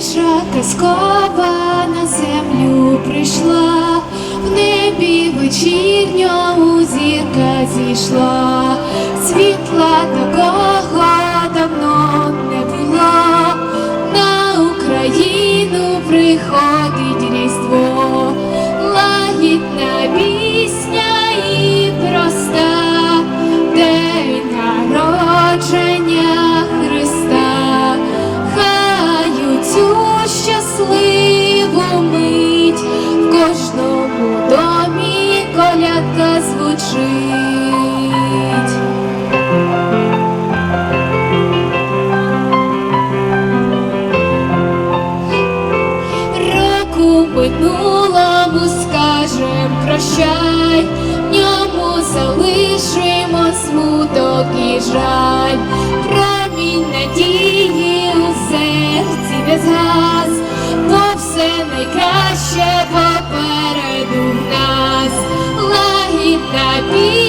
Тиша казкова на землю прийшла, в небі вечірньому зірка зійшла, світла такого. прощай, ньому залишимо смуток і жаль, промінь надії у серці не згас, бо все найкраще попереду в нас, лагідна біль.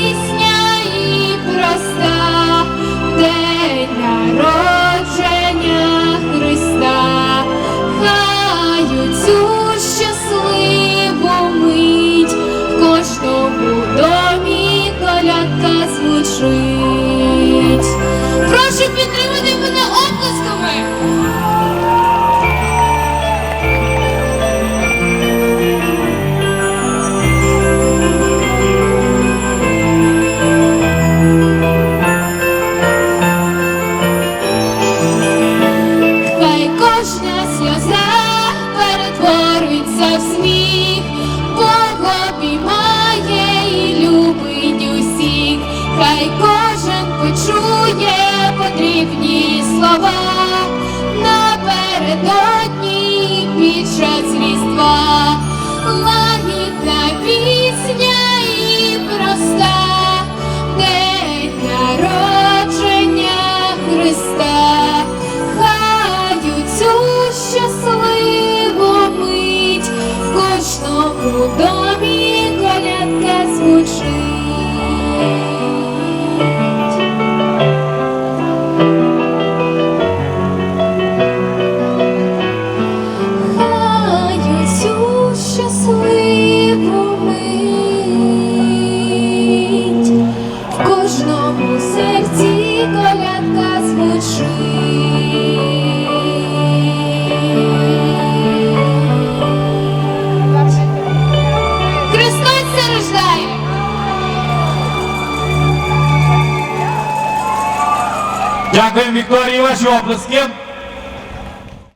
слова напередодні під час різдва. Дякуємо Вікторії ваші обласки.